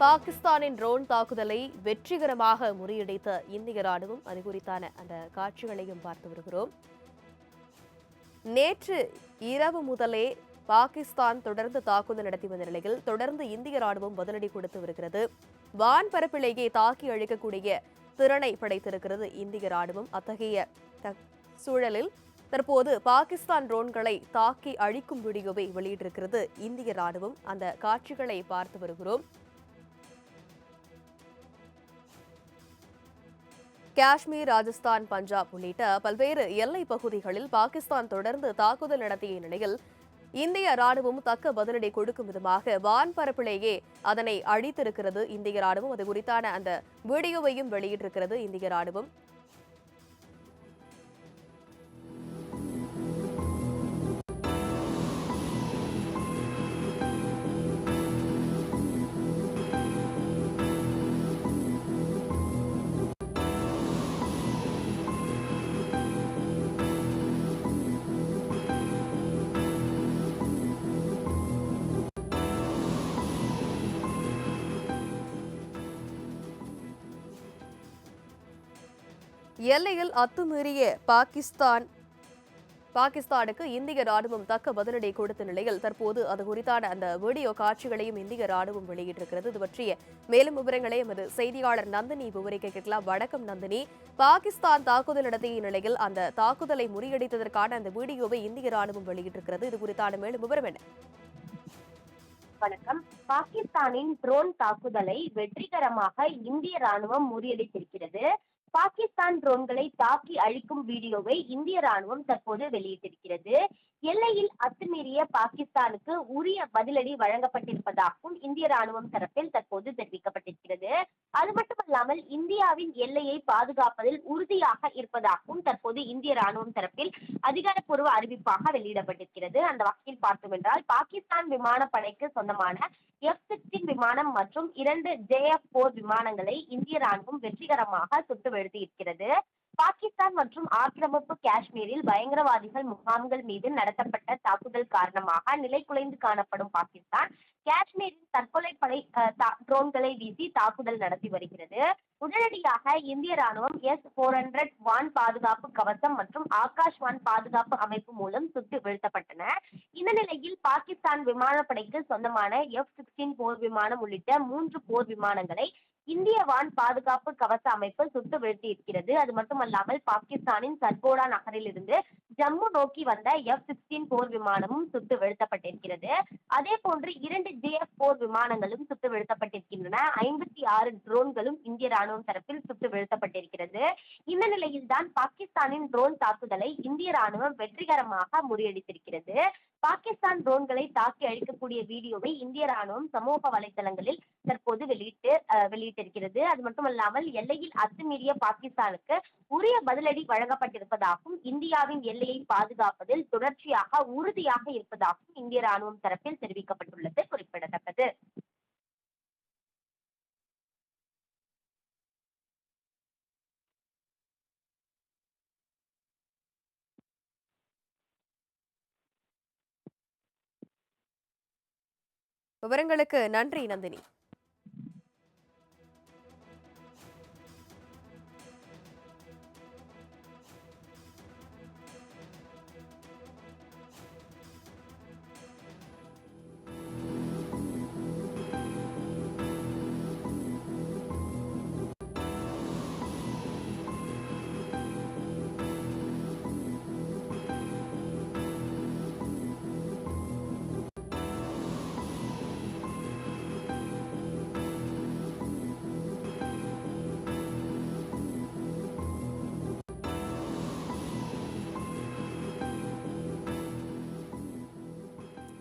பாகிஸ்தானின் ட்ரோன் தாக்குதலை வெற்றிகரமாக முறியடித்த இந்திய ராணுவம் அது குறித்தான அந்த காட்சிகளையும் பார்த்து வருகிறோம். நேற்று இரவு முதலே பாகிஸ்தான் தொடர்ந்து தாக்குதல் நடத்தி வந்த நிலையில் தொடர்ந்து இந்திய ராணுவம் பதிலடி கொடுத்து வருகிறது. வான்பரப்பிலேயே தாக்கி அழிக்கக்கூடிய திறனை படைத்திருக்கிறது இந்திய ராணுவம். அத்தகைய சூழலில் தற்போது பாகிஸ்தான் ட்ரோன்களை தாக்கி அழிக்கும் வீடியோவை வெளியிட்டிருக்கிறது இந்திய ராணுவம். அந்த காட்சிகளை பார்த்து வருகிறோம். காஷ்மீர் ராஜஸ்தான் பஞ்சாப் உள்ளிட்ட பல்வேறு எல்லை பகுதிகளில் பாகிஸ்தான் தொடர்ந்து தாக்குதல் நடத்திய நிலையில் இந்திய ராணுவம் தக்க பதிலடி கொடுக்கும் விதமாக வான்பரப்பிலேயே அதனை அழித்திருக்கிறது இந்திய ராணுவம். அது குறித்தான அந்த வீடியோவையும் வெளியிட்டிருக்கிறது இந்திய ராணுவம். எல்லையில் அத்துமீறிய பாகிஸ்தான் பாகிஸ்தானுக்கு இந்திய ராணுவம் தக்க பதிலடி கொடுத்த நிலையில் தற்போது அது குறித்தான அந்த வீடியோ காட்சிகளையும் இந்திய ராணுவம் வெளியிட்டிருக்கிறது. இது பற்றிய மேலும் விவரங்களை எமது செய்தியாளர் நந்தினி விவரிக்க கேட்கலாம். வணக்கம் நந்தினி. பாகிஸ்தான் தாக்குதல் நடத்திய நிலையில் அந்த தாக்குதலை முறியடித்ததற்கான அந்த வீடியோவை இந்திய ராணுவம் வெளியிட்டிருக்கிறது. இது குறித்தான மேலும் விவரம் என்ன? வணக்கம். பாகிஸ்தானின் ட்ரோன் தாக்குதலை வெற்றிகரமாக இந்திய ராணுவம் முறியடித்திருக்கிறது. பாகிஸ்தான் ட்ரோன்களை தாக்கி அழிக்கும் வீடியோவை இந்திய ராணுவம் தற்போது வெளியிட்டிருக்கிறது. எல்லையில் அத்துமீறிய பாகிஸ்தானுக்கு உரிய பதிலடி வழங்கப்பட்டிருப்பதாகவும் இந்திய ராணுவம் தரப்பில் தற்போது தெரிவிக்கப்பட்டிருக்கிறது. அது மட்டுமல்லாமல் இந்தியாவின் எல்லையை பாதுகாப்பதில் உறுதியாக இருப்பதாகவும் தற்போது இந்திய ராணுவம் தரப்பில் அதிகாரப்பூர்வ அறிவிப்பாக வெளியிடப்பட்டிருக்கிறது. அந்த வகையில் பார்த்தோம் என்றால் பாகிஸ்தான் விமானப்படைக்கு சொந்தமான எஃப் சிக்ஸ்டீன் விமானம் மற்றும் இரண்டு ஜேஎஃப் போர் விமானங்களை இந்திய ராணுவம் வெற்றிகரமாக சுட்டு வீழ்த்தி இருக்கிறது. பாகிஸ்தான் மற்றும் ஆக்கிரமிப்பு காஷ்மீரில் பயங்கரவாதிகள் முகாம்கள் மீது நடத்தப்பட்ட தாக்குதல் காரணமாக நிலை குலைந்து காணப்படும் பாகிஸ்தான் காஷ்மீரில் தற்கொலை படை ட்ரோன்களை வீசி தாக்குதல் நடத்தி வருகிறது. உடனடியாக இந்திய ராணுவம் எஸ் போர் ஹண்ட்ரட் வான் பாதுகாப்பு கவசம் மற்றும் ஆகாஷ் வான் பாதுகாப்பு அமைப்பு மூலம் சுட்டு வீழ்த்தப்பட்டன. இந்த நிலையில் பாகிஸ்தான் விமானப்படைக்கு சொந்தமான எஃப் சிக்ஸ்டீன் போர் விமானம் உள்ளிட்ட மூன்று போர் விமானங்களை இந்திய வான் பாதுகாப்பு கவச அமைப்பு சுட்டு வீழ்த்தி இருக்கிறது. அது மட்டுமல்லாமல் பாகிஸ்தானின் சர்கோடா நகரிலிருந்து ஜம்மு நோக்கி வந்த எஃப் சிக்ஸ்டீன் போர் விமானமும் சுட்டு வீழ்த்தப்பட்டிருக்கிறது. அதே போன்று இரண்டு ஜேஎஃப் போர் விமானங்களும் சுட்டு வீழ்த்தப்பட்டிருக்கின்றன. ஐம்பத்தி ஆறு ட்ரோன்களும் இந்திய ராணுவம் தரப்பில் சுட்டு வீழ்த்தப்பட்டிருக்கிறது. இந்த நிலையில்தான் பாகிஸ்தானின் ட்ரோன் தாக்குதலை இந்திய ராணுவம் வெற்றிகரமாக முறியடித்திருக்கிறது. பாகிஸ்தான் ட்ரோன்களை தாக்கி அழிக்கக்கூடிய வீடியோவை இந்திய ராணுவம் சமூக வலைதளங்களில் தற்போது வெளியிட்டு வெளியிட்டிருக்கிறது. அது மட்டுமல்லாமல் எல்லையில் அத்துமீறிய பாகிஸ்தானுக்கு உரிய பதிலடி வழங்கப்பட்டிருப்பதாகவும் இந்தியாவின் எல்லையை பாதுகாப்பதில் தொடர்ச்சியாக உறுதியாக இருப்பதாகவும் இந்திய ராணுவம் தரப்பில் தெரிவிக்கப்பட்டுள்ளது குறிப்பிடத்தக்கது. விவரங்களுக்கு நன்றி நந்தினி.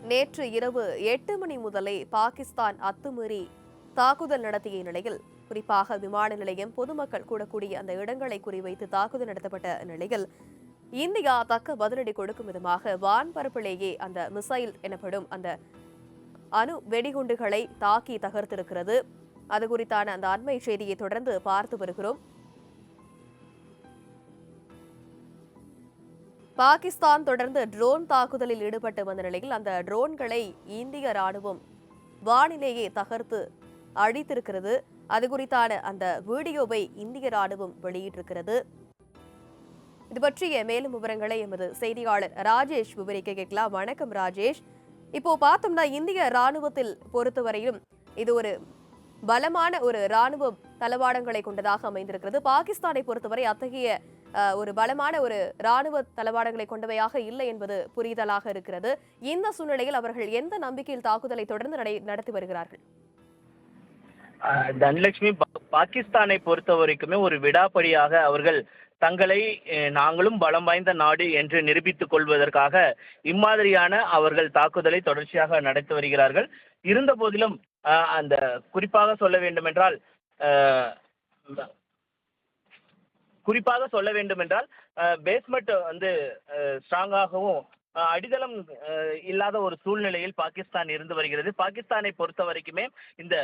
நேற்று இரவு எட்டு மணி முதலே பாகிஸ்தான் அத்துமீறி தாக்குதல் நடத்திய நிலையில் குறிப்பாக விமான நிலையம் பொதுமக்கள் கூடக்கூடிய அந்த இடங்களை குறிவைத்து தாக்குதல் நடத்தப்பட்ட நிலையில் இந்தியா தக்க பதிலடி கொடுக்கும் விதமாக வான்பரப்பிலேயே அந்த மிசைல் எனப்படும் அந்த அணு வெடிகுண்டுகளை தாக்கி தகர்த்திருக்கிறது. அது குறித்தான அந்த அண்மை செய்தியை தொடர்ந்து பார்த்து வருகிறோம். பாகிஸ்தான் தொடர்ந்து ட்ரோன் தாக்குதலில் ஈடுபட்டு வந்த நிலையில் அந்த ட்ரோன்களை இந்திய ராணுவம் வானிலேயே தகர்த்து அழித்திருக்கிறது அது குறித்தான அந்த வீடியோவை இந்திய ராணுவம் வெளியிட்டிருக்கிறது. இது பற்றிய மேலும் விவரங்களை எமது செய்தியாளர் ராஜேஷ் விவரிக்க கேட்கலாம். வணக்கம் ராஜேஷ். இப்போ பார்த்தோம்னா இந்திய ராணுவத்தில் பொறுத்தவரையும் இது ஒரு பலமான ஒரு ராணுவ தளவாடங்களை கொண்டதாக அமைந்திருக்கிறது. பாகிஸ்தானை பொறுத்தவரை அத்தகைய ஒரு பலமான ஒரு ராணுவ தளவாடங்களை கொண்டவையாக இல்லை என்பது புரிதலாக இருக்கிறது. இந்த சூழ்நிலையில் அவர்கள் எந்த நம்பிக்கையில் தாக்குதலை தொடர்ந்து நடத்தி வருகிறார்கள்? தனலட்சுமி பாகிஸ்தானை பொறுத்த வரைக்குமே ஒரு விடாப்படியாக அவர்கள் தங்களை நாங்களும் பலம் வாய்ந்த நாடு என்று நிரூபித்துக் கொள்வதற்காக இம்மாதிரியான அவர்கள் தாக்குதலை தொடர்ச்சியாக நடத்தி வருகிறார்கள். இருந்த போதிலும் ஆஹ், அந்த குறிப்பாக சொல்ல வேண்டுமென்றால் ஆஹ், குறிப்பாக சொல்ல வேண்டும் என்றால் பேஸ்மெண்ட் வந்து ஸ்ட்ராங்காகவும் அடித்தளம் அஹ், இல்லாத ஒரு சூழ்நிலையில் பாகிஸ்தான் இருந்து வருகிறது. பாகிஸ்தானை பொறுத்த வரைக்குமே இந்த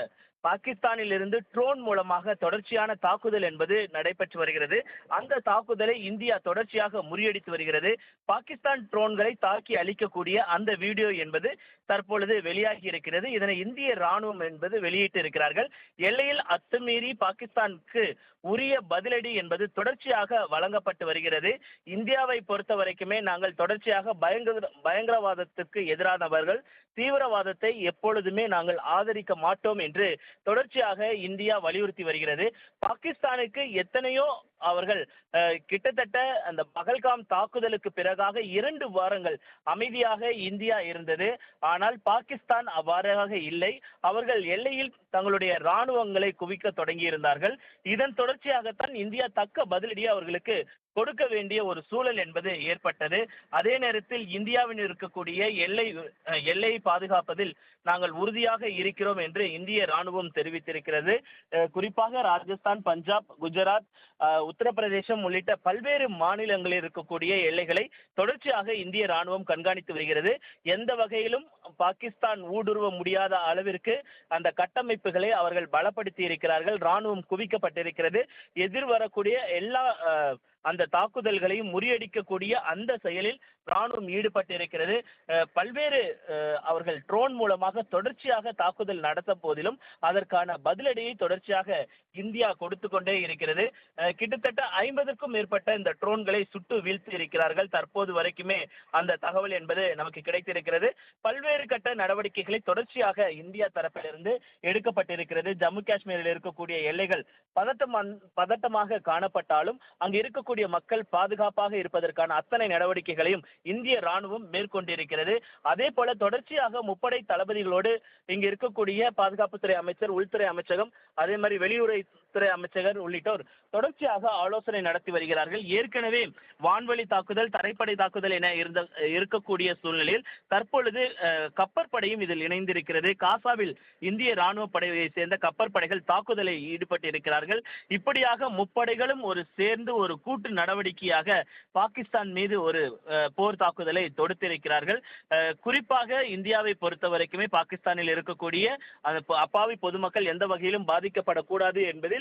பாகிஸ்தானில் இருந்து ட்ரோன் மூலமாக தொடர்ச்சியான தாக்குதல் என்பது நடைபெற்று வருகிறது. அந்த தாக்குதலை இந்தியா தொடர்ச்சியாக முறியடித்து வருகிறது. பாகிஸ்தான் ட்ரோன்களை தாக்கி அழிக்கக்கூடிய அந்த வீடியோ என்பது தற்பொழுது வெளியாகி இருக்கிறது. இதனை இந்திய ராணுவம் என்பது வெளியிட்டு இருக்கிறார்கள். எல்லையில் அத்துமீறி பாகிஸ்தானுக்கு உரிய பதிலடி என்பது தொடர்ச்சியாக வழங்கப்பட்டு வருகிறது. இந்தியாவை பொறுத்த வரைக்குமே நாங்கள் தொடர்ச்சியாக பயங்கர பயங்கரவாதத்துக்கு எதிரானவர்கள். தீவிரவாதத்தை எப்பொழுதுமே நாங்கள் ஆதரிக்க மாட்டோம் என்று தொடர்ச்சியாக இந்தியா வலியுறுத்தி வருகிறது. பாகிஸ்தானுக்கு எத்தனையோ அவர்கள் கிட்டத்தட்ட அந்த பகல்காம் தாக்குதலுக்கு பிறகாக இரண்டு வாரங்கள் அமைதியாக இந்தியா இருந்தது. ஆனால் பாகிஸ்தான் அவ்வாறாக இல்லை. அவர்கள் எல்லையில் தங்களுடைய இராணுவங்களை குவிக்க தொடங்கியிருந்தார்கள். இதன் தொடர்ச்சியாகத்தான் இந்தியா தக்க பதிலடி அவர்களுக்கு கொடுக்க வேண்டிய ஒரு சூழல் என்பது ஏற்பட்டது. அதே நேரத்தில் இந்தியாவில் இருக்கக்கூடிய எல்லை எல்லையை பாதுகாப்பதில் நாங்கள் உறுதியாக இருக்கிறோம் என்று இந்திய ராணுவம் தெரிவித்திருக்கிறது. குறிப்பாக ராஜஸ்தான் பஞ்சாப் குஜராத் உத்தரப்பிரதேசம் உள்ளிட்ட பல்வேறு மாநிலங்களில் இருக்கக்கூடிய எல்லைகளை தொடர்ச்சியாக இந்திய ராணுவம் கண்காணித்து வருகிறது. எந்த வகையிலும் பாகிஸ்தான் ஊடுருவ முடியாத அளவிற்கு அந்த கட்டமைப்புகளை அவர்கள் பலப்படுத்தி இருக்கிறார்கள். ராணுவம் குவிக்கப்பட்டிருக்கிறது. எதிர்வரக்கூடிய எல்லா அந்த தாக்குதல்களையும் முறியடிக்கக்கூடிய அந்த செயலில் ராணுவம் ஈடுபட்டிருக்கிறது. பல்வேறு அவர்கள் ட்ரோன் மூலமாக தொடர்ச்சியாக தாக்குதல் நடத்த போதிலும் அதற்கான பதிலடியை தொடர்ச்சியாக இந்தியா கொடுத்து கொண்டே இருக்கிறது கிட்டத்தட்ட ஐம்பதுக்கும் மேற்பட்ட இந்த ட்ரோன்களை சுட்டு வீழ்த்தி இருக்கிறார்கள். தற்போது வரைக்குமே அந்த தகவல் என்பது நமக்கு கிடைத்திருக்கிறது. பல்வேறு கட்ட நடவடிக்கைகளை தொடர்ச்சியாக இந்தியா தரப்பிலிருந்து எடுக்கப்பட்டிருக்கிறது. ஜம்மு காஷ்மீரில் இருக்கக்கூடிய எல்லைகள் பதட்டம் பதட்டமாக காணப்பட்டாலும் அங்கு இருக்கக்கூடிய மக்கள் பாதுகாப்பாக இருப்பதற்கான அத்தனை நடவடிக்கைகளையும் இந்திய ராணுவம் மேற்கொண்டிருக்கிறது. அதே போல தொடர்ச்சியாக முப்படை தளபதிகளோடு இங்கு இருக்கக்கூடிய பாதுகாப்புத்துறை அமைச்சர் உள்துறை அமைச்சகம் அதே மாதிரி துறை அமைச்சகர் உள்ளிட்டோர் தொடர்ச்சியாக ஆலோசனை நடத்தி வருகிறார்கள். ஏற்கனவே வான்வழி தாக்குதல் தரைப்படை தாக்குதல் என இருந்த இருக்கக்கூடிய சூழ்நிலையில் தற்பொழுது கப்பற்படையும் இதில் இணைந்திருக்கிறது. காசாவில் இந்திய ராணுவ படையை சேர்ந்த கப்பற்படைகள் தாக்குதலில் ஈடுபட்டிருக்கிறார்கள். இப்படியாக முப்படைகளும் ஒரு சேர்ந்து ஒரு கூட்டு நடவடிக்கையாக பாகிஸ்தான் மீது ஒரு போர் தாக்குதலை தொடுத்திருக்கிறார்கள். குறிப்பாக இந்தியாவை பொறுத்த வரைக்குமே பாகிஸ்தானில் இருக்கக்கூடிய அந்த அப்பாவி பொதுமக்கள் எந்த வகையிலும் பாதிக்கப்படக்கூடாது என்பதில்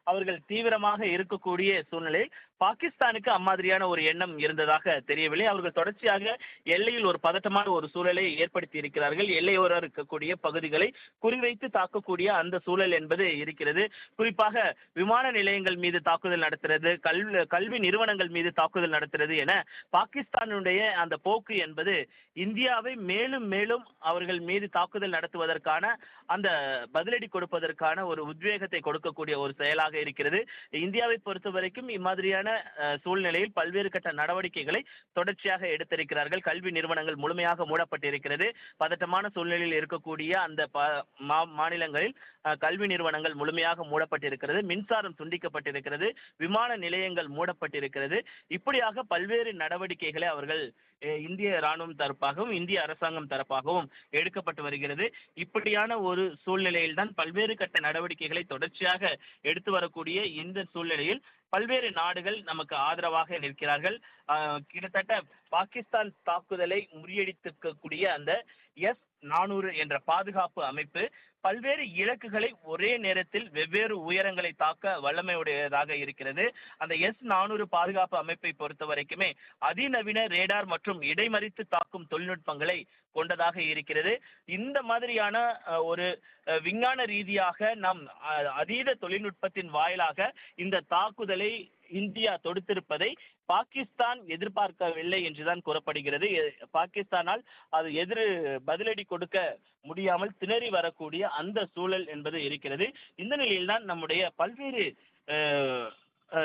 அவர்கள் தீவிரமாக இருக்கக்கூடிய சூழ்நிலையில் பாகிஸ்தானுக்கு அம்மாதிரியான ஒரு எண்ணம் இருந்ததாக தெரியவில்லை. அவர்கள் தொடர்ச்சியாக எல்லையில் ஒரு பதட்டமான ஒரு சூழலை ஏற்படுத்தி இருக்கிறார்கள். எல்லையோர இருக்கக்கூடிய பகுதிகளை குறிவைத்து தாக்கக்கூடிய அந்த சூழல் என்பது இருக்கிறது. குறிப்பாக விமான நிலையங்கள் மீது தாக்குதல் நடத்துறது கல்வி கல்வி நிறுவனங்கள் மீது தாக்குதல் நடத்துறது என பாகிஸ்தானுடைய அந்த போக்கு என்பது இந்தியாவை மேலும் மேலும் அவர்கள் மீது தாக்குதல் நடத்துவதற்கான அந்த பதிலடி கொடுப்பதற்கான ஒரு உத்வேகத்தை கொடுக்கக்கூடிய ஒரு செயலாக இருக்கிறது. இந்தியாவை பொறுத்த வரைக்கும் இம்மாதிரியான சூழ்நிலையில் பல்வேறு கட்ட நடவடிக்கைகளை தொடர்ச்சியாக எடுத்திருக்கிறார்கள். கல்வி நிறுவனங்கள் முழுமையாக மூடப்பட்டிருக்கிறது. பதட்டமான சூழ்நிலையில் இருக்கக்கூடிய அந்த மா- மாநிலங்களில் கல்வி நிறுவனங்கள் முழுமையாக மூடப்பட்டிருக்கிறது. மின்சாரம் துண்டிக்கப்பட்டிருக்கிறது. விமான நிலையங்கள் மூடப்பட்டிருக்கிறது. இப்படியாக பல்வேறு நடவடிக்கைகளை அவர்கள் இந்திய ராணுவம் தரப்பாகவும் இந்திய அரசாங்கம் தரப்பாகவும் எடுக்கப்பட்டு வருகிறது. இப்படியான ஒரு சூழ்நிலையில்தான் பல்வேறு கட்ட நடவடிக்கைகளை தொடர்ச்சியாக எடுத்து வரக்கூடிய இந்த சூழ்நிலையில் பல்வேறு நாடுகள் நமக்கு ஆதரவாக நிற்கிறார்கள். கிட்டத்தட்ட பாகிஸ்தான் தாக்குதலை முறியடித்திருக்கக்கூடிய அந்த எஸ் நானூறு என்ற பாதுகாப்பு அமைப்பு பல்வேறு இலக்குகளை ஒரே நேரத்தில் வெவ்வேறு உயரங்களை தாக்க வல்லமையுடையதாக இருக்கிறது. அந்த எஸ் நானூறு பாதுகாப்பு அமைப்பை பொறுத்த வரைக்குமே அதிநவீன ரேடார் மற்றும் இடைமறித்து தாக்கும் தொழில்நுட்பங்களை கொண்டதாக இருக்கிறது. இந்த மாதிரியான ஒரு விஞ்ஞான ரீதியாக நாம் அதீத தொழில்நுட்பத்தின் வாயிலாக இந்த தாக்குதலை இந்தியா தொடுத்திருப்பதை பாகிஸ்தான் எதிர்பார்க்கவில்லை என்றுதான் கூறப்படுகிறது. எ- பாகிஸ்தானால் அது எதிர் பதிலடி கொடுக்க முடியாமல் திணறி வரக்கூடிய அந்த சூழல் என்பது இருக்கிறது. இந்த நிலையில்தான் நம்முடைய பல்வேறு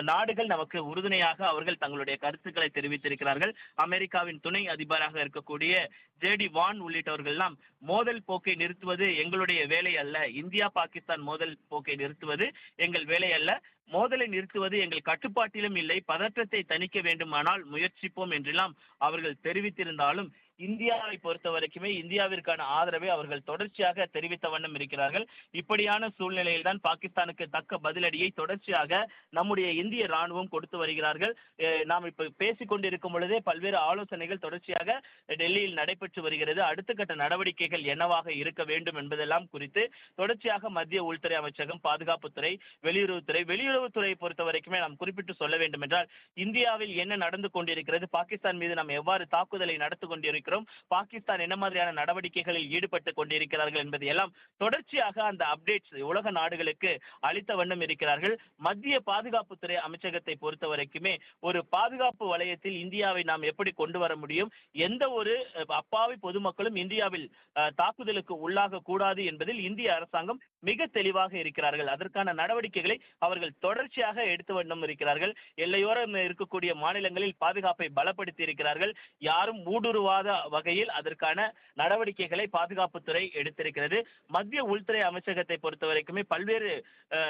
நாடுகள் நமக்கு உறுதுணையாக அவர்கள் தங்களுடைய கருத்துக்களை தெரிவித்திருக்கிறார்கள். அமெரிக்காவின் துணை அதிபராக இருக்கக்கூடிய ஜேடி வான் உள்ளிட்டவர்கள்லாம் மோதல் போக்கை நிறுத்துவது எங்களுடைய வேலை அல்ல. இந்தியா பாகிஸ்தான் மோதல் போக்கை நிறுத்துவது எங்கள் வேலை அல்ல. மோதலை நிறுத்துவது எங்கள் கட்டுப்பாட்டிலும் இல்லை. பதற்றத்தை தணிக்க வேண்டுமானால் முயற்சிப்போம் என்றெல்லாம் அவர்கள் தெரிவித்திருந்தாலும் இந்தியாவை பொறுத்த வரைக்குமே இந்தியாவிற்கான ஆதரவை அவர்கள் தொடர்ச்சியாக தெரிவித்த வண்ணம் இருக்கிறார்கள். இப்படியான சூழ்நிலையில் தான் பாகிஸ்தானுக்கு தக்க பதிலடியை தொடர்ச்சியாக நம்முடைய இந்திய ராணுவம் கொடுத்து வருகிறார்கள். நாம் இப்ப பேசிக் கொண்டிருக்கும் பொழுதே பல்வேறு ஆலோசனைகள் தொடர்ச்சியாக டெல்லியில் நடைபெற்று வருகிறது. அடுத்த கட்ட நடவடிக்கைகள் என்னவாக இருக்க வேண்டும் என்பதெல்லாம் குறித்து தொடர்ச்சியாக மத்திய உள்துறை அமைச்சகம் பாதுகாப்புத்துறை வெளியுறவுத்துறை வெளியுறவுத்துறையை பொறுத்த வரைக்குமே நாம் குறிப்பிட்டு சொல்ல வேண்டும் என்றால் இந்தியாவில் என்ன நடந்து கொண்டிருக்கிறது பாகிஸ்தான் மீது நாம் எவ்வாறு தாக்குதலை நடத்து கொண்டிருக்கிறோம் பாகிஸ்தான் என்ன மாதிரியான நடவடிக்கைகளில் ஈடுபட்டு கொண்டிருக்கிறார்கள் என்பதை எல்லாம் தொடர்ச்சியாக அந்த அப்டேட்ஸ் உலக நாடுகளுக்கு அளித்த வண்ணம் இருக்கிறார்கள். மத்திய பாதுகாப்புத்துறை அமைச்சகத்தை பொறுத்த வரைக்குமே ஒரு பாதுகாப்பு வலயத்தில் இந்தியாவை நாம் எப்படி கொண்டு வர முடியும்? எந்த ஒரு அப்பாவி பொதுமக்களும் இந்தியாவில் தாக்குதலுக்கு உள்ளாக கூடாது என்பதில் இந்திய அரசாங்கம் மிக தெளிவாக இருக்கிறார்கள். அதற்கான நடவடிக்கைகளை அவர்கள் தொடர்ச்சியாக எடுத்து வண்ணம் இருக்கிறார்கள். எல்லையோரம் இருக்கக்கூடிய மாநிலங்களில் பாதுகாப்பை பலப்படுத்தி இருக்கிறார்கள். யாரும் ஊடுருவாத வகையில் அதற்கான நடவடிக்கைகளை பாதுகாப்புத்துறை எடுத்திருக்கிறது. மத்திய உள்துறை அமைச்சகத்தை பொறுத்த வரைக்குமே பல்வேறு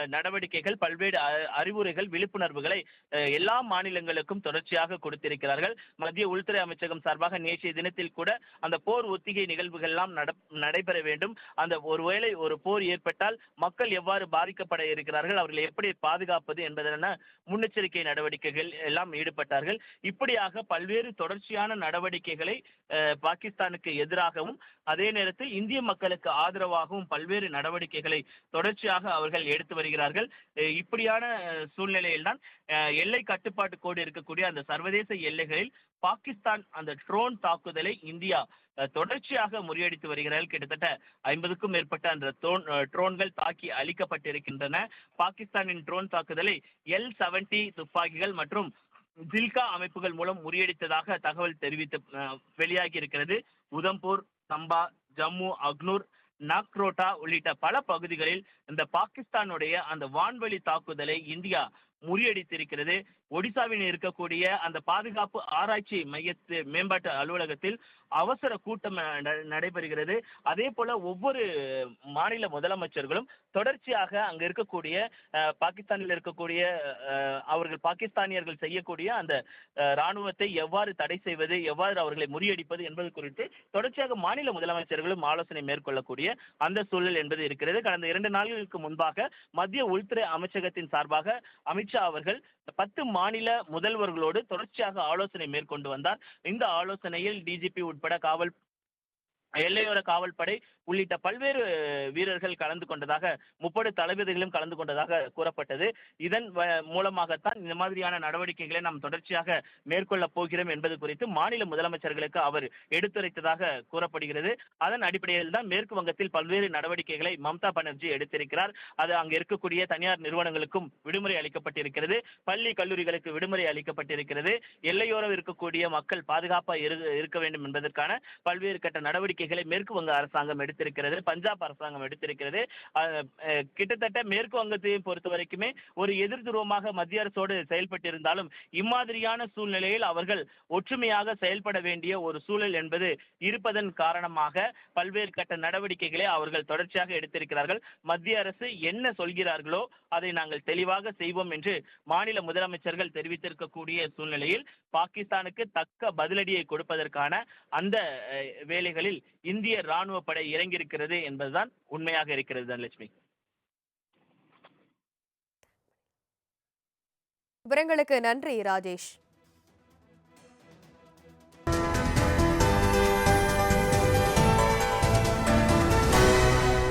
நடவடிக்கைகள் பல்வேறு அறிவுரைகள் விழிப்புணர்வுகளை எல்லா மாநிலங்களுக்கும் தொடர்ச்சியாக கொடுத்திருக்கிறார்கள். மத்திய உள்துறை அமைச்சகம் சார்பாக நேற்றைய தினத்தில் கூட அந்த போர் ஒத்திகை நிகழ்வுகள் எல்லாம் நட- நடைபெற வேண்டும். அந்த ஒருவேளை ஒரு போர் ஏற்பட்டால் மக்கள் எவ்வாறு பாதிக்கப்பட இருக்கிறார்கள் அவர்களை எப்படி பாதுகாப்பது என்பதென முன்னெச்சரிக்கை நடவடிக்கைகள் எல்லாம் ஈடுபட்டார்கள். இப்படியாக பல்வேறு தொடர்ச்சியான நடவடிக்கைகளை பாகிஸ்தானுக்கு எதிராகவும் அதே நேரத்தில் இந்திய மக்களுக்கு ஆதரவாகவும் பல்வேறு நடவடிக்கைகளை தொடர்ச்சியாக அவர்கள் எடுத்து வருகிறார்கள். இப்படியான சூழ்நிலையில்தான் எல்லை கட்டுப்பாட்டு கோடு இருக்கக்கூடிய அந்த சர்வதேச எல்லைகளில் பாகிஸ்தான் அந்த ட்ரோன் தாக்குதலை இந்தியா தொடர்ச்சியாக முறியடித்து வருகிறார்கள். கிட்டத்தட்ட ஐம்பதுக்கும் மேற்பட்ட அந்த ட்ரோன்கள் தாக்கி அழிக்கப்பட்டிருக்கின்றன. பாகிஸ்தானின் ட்ரோன் தாக்குதலை எல் செவன்டி துப்பாக்கிகள் மற்றும் ஜில்கா அமைப்புகள் மூலம் முறியடித்ததாக தகவல் தெரிவித்து வெளியாகி இருக்கிறது உதம்பூர் சம்பா ஜம்மு அக்னூர் நாக்ரோட்டா உள்ளிட்ட பல பகுதிகளில் இந்த பாகிஸ்தானுடைய அந்த வான்வழி தாக்குதலை இந்தியா முறியடித்திருக்கிறது. ஒடிசாவில் இருக்கக்கூடிய அந்த பாதுகாப்பு ஆராய்ச்சி மையத்து மேம்பாட்டு அலுவலகத்தில் அவசர கூட்டம் நடைபெறுகிறது. அதே போல ஒவ்வொரு மாநில முதலமைச்சர்களும் தொடர்ச்சியாக அங்க இருக்கக்கூடிய பாகிஸ்தானில் இருக்கக்கூடிய அவர்கள் பாகிஸ்தானியர்கள் செய்யக்கூடிய அந்த ராணுவத்தை எவ்வாறு தடை செய்வது எவ்வாறு அவர்களை முறியடிப்பது என்பது குறித்து தொடர்ச்சியாக மாநில முதலமைச்சர்களும் ஆலோசனை மேற்கொள்ளக்கூடிய அந்த சூழல் என்பது இருக்கிறது. கடந்த இரண்டு நாட்களுக்கு முன்பாக மத்திய உள்துறை அமைச்சகத்தின் சார்பாக அமித்ஷா அவர்கள் பத்து மாநில முதல்வர்களோடு தொடர்ச்சியாக ஆலோசனை மேற்கொண்டு வந்தார். இந்த ஆலோசனையில் டிஜிபி உட்பட காவல் எல்லையோர காவல்படை உள்ளிட்ட பல்வேறு வீரர்கள் கலந்து கொண்டதாக முப்பது தளபதிகளும் கலந்து கொண்டதாக கூறப்பட்டது. இதன் மூலமாகத்தான் இந்த மாதிரியான நடவடிக்கைகளை நாம் தொடர்ச்சியாக மேற்கொள்ளப் போகிறோம் என்பது குறித்து மாநில முதலமைச்சர்களுக்கு அவர் எடுத்துரைத்ததாக கூறப்படுகிறது. அதன் அடிப்படையில் தான் மேற்கு வங்கத்தில் பல்வேறு நடவடிக்கைகளை மம்தா பானர்ஜி எடுத்திருக்கிறார். அது அங்கு இருக்கக்கூடிய தனியார் நிறுவனங்களுக்கும் விடுமுறை அளிக்கப்பட்டிருக்கிறது. பள்ளி கல்லூரிகளுக்கு விடுமுறை அளிக்கப்பட்டிருக்கிறது. எல்லையோரம் இருக்கக்கூடிய மக்கள் பாதுகாப்பாக இரு- இருக்க வேண்டும் என்பதற்கான பல்வேறு கட்ட நடவடிக்கை நடவடிக்கைகளை மேற்கு வங்க அரசாங்கம் எடுத்திருக்கிறது பஞ்சாப் அரசாங்கம் எடுத்திருக்கிறது. கிட்டத்தட்ட மேற்கு வங்கத்தையும் பொறுத்த வரைக்குமே ஒரு எதிர் துருவமாக மத்திய அரசோடு செயல்பட்டிருந்தாலும் இம்மாதிரியான சூழ்நிலையில் அவர்கள் ஒற்றுமையாக செயல்பட வேண்டிய ஒரு சூழல் என்பது இருப்பதன் காரணமாக பல்வேறு கட்ட நடவடிக்கைகளை அவர்கள் தொடர்ச்சியாக எடுத்திருக்கிறார்கள். மத்திய அரசு என்ன சொல்கிறார்களோ அதை நாங்கள் தெளிவாக செய்வோம் என்று மாநில முதலமைச்சர்கள் தெரிவித்திருக்கக்கூடிய சூழ்நிலையில் பாகிஸ்தானுக்கு தக்க பதிலடியை கொடுப்பதற்கான அந்த வேலைகளில் இந்திய ராணுவ படை இறங்கியிருக்கிறது என்பதுதான் உண்மையாக இருக்கிறது தனலட்சுமி. விவரங்களுக்கு நன்றி ராஜேஷ்.